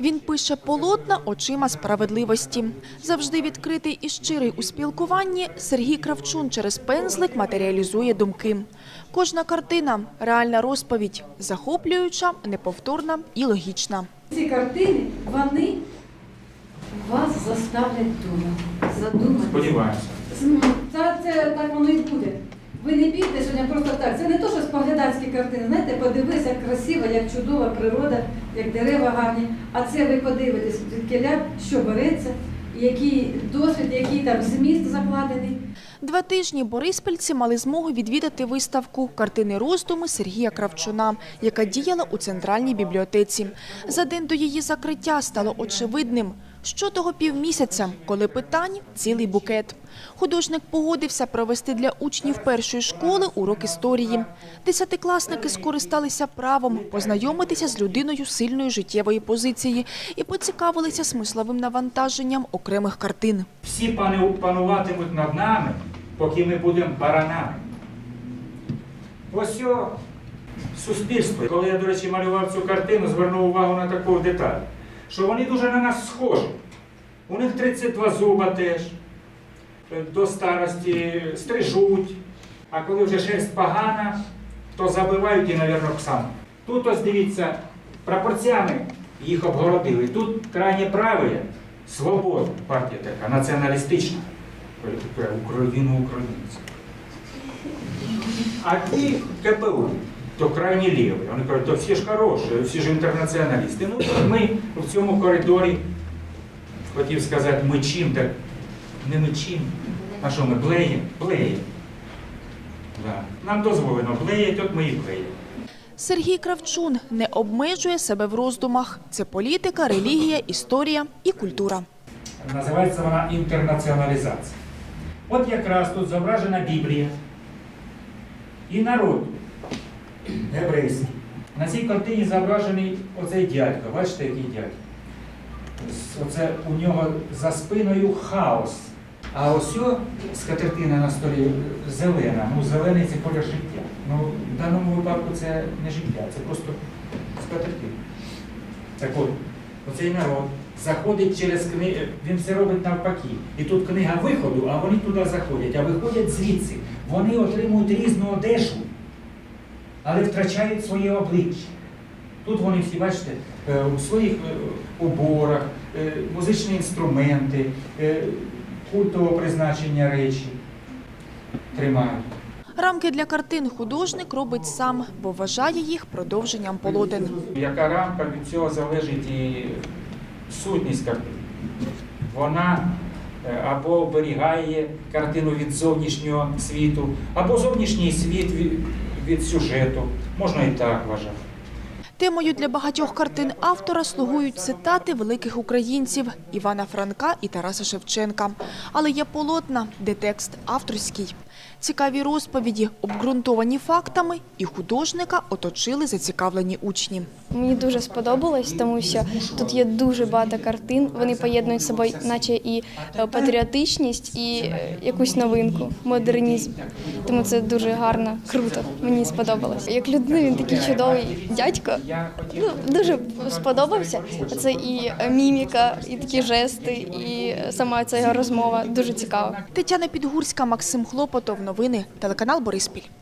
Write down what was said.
Він пише полотна очима справедливості. Завжди відкритий і щирий у спілкуванні, Сергій Кравчун через пензлик матеріалізує думки. Кожна картина реальна розповідь, захоплююча, неповторна і логічна. Ці картини, вони вас заставлять думати, задуматися. Сподіваємося. Та це так воно і буде. Ви не підете сьогодні просто так. Це не то, що споглядацькі картини. Знаєте, подивись, як красива, як чудова природа, як дерева гарні. А це ви подивитесь, звідкиля, що береться, який досвід, який там зміст закладений. Два тижні бориспільці мали змогу відвідати виставку картини роздуми Сергія Кравчуна, яка діяла у центральній бібліотеці. За день до її закриття стало очевидним, що того півмісяця, коли питань цілий букет. Художник погодився провести для учнів першої школи урок історії. Десятикласники скористалися правом познайомитися з людиною сильної життєвої позиції і поцікавилися смисловим навантаженням окремих картин. Всі пану- пануватимуть над нами, поки ми будемо баранами. Ось суспільство. Коли я, до речі, малював цю картину, звернув увагу на таку деталь, що вони дуже на нас схожі. У них 32 зуба теж, до старості стрижуть, а коли вже шерсть погана, то забивають і, мабуть, псам. Тут ось дивіться, прапорцями їх обгородили. Тут крайнє праве, свобода, партія така, націоналістична. Україну українці. А ті КПУ, то крайні ліві. Вони кажуть, то всі ж хороші, всі ж інтернаціоналісти. Ну, ми в цьому коридорі, хотів сказати, ми чим, так не ми чим. А що ми блеєм? Блеєм. Да. Нам дозволено блеять, от ми і блеємо. Сергій Кравчун не обмежує себе в роздумах. Це політика, релігія, історія і культура. Називається вона інтернаціоналізація. От якраз тут зображена Біблія і народ єврейський. На цій картині зображений оцей дядько. Бачите, який дядько? Оце у нього за спиною хаос. А ось скатертина на столі зелена. Ну, зелений це колір життя. Ну, в даному випадку це не життя, це просто скатертина. Так от, оцей народ заходить через книгу, він все робить навпаки. І тут книга виходу, а вони туди заходять, а виходять звідси. Вони отримують різну одежу, але втрачають своє обличчя. Тут вони всі, бачите, е, у своїх е, уборах, е, музичні інструменти, культового призначення речі тримають. Рамки для картин художник робить сам, бо вважає їх продовженням полотен. Яка рамка від цього залежить і сутність картини. Вона е, або оберігає картину від зовнішнього світу, або зовнішній світ від, сюжету. Можна і так вважати. Темою для багатьох картин автора слугують цитати великих українців Івана Франка і Тараса Шевченка. Але є полотна, де текст авторський. Цікаві розповіді, обґрунтовані фактами, і художника оточили зацікавлені учні. Мені дуже сподобалось, тому що тут є дуже багато картин. Вони поєднують з собою, наче і е, патріотичність, і е, якусь новинку, модернізм. Тому це дуже гарно, круто. Мені сподобалось. Як людина, він такий чудовий дядько. Ну, дуже сподобався. Це і е, міміка, і такі жести, і сама ця його розмова. Дуже цікава. Тетяна Підгурська, Максим Хлопотов. Новини. Телеканал Бориспіль.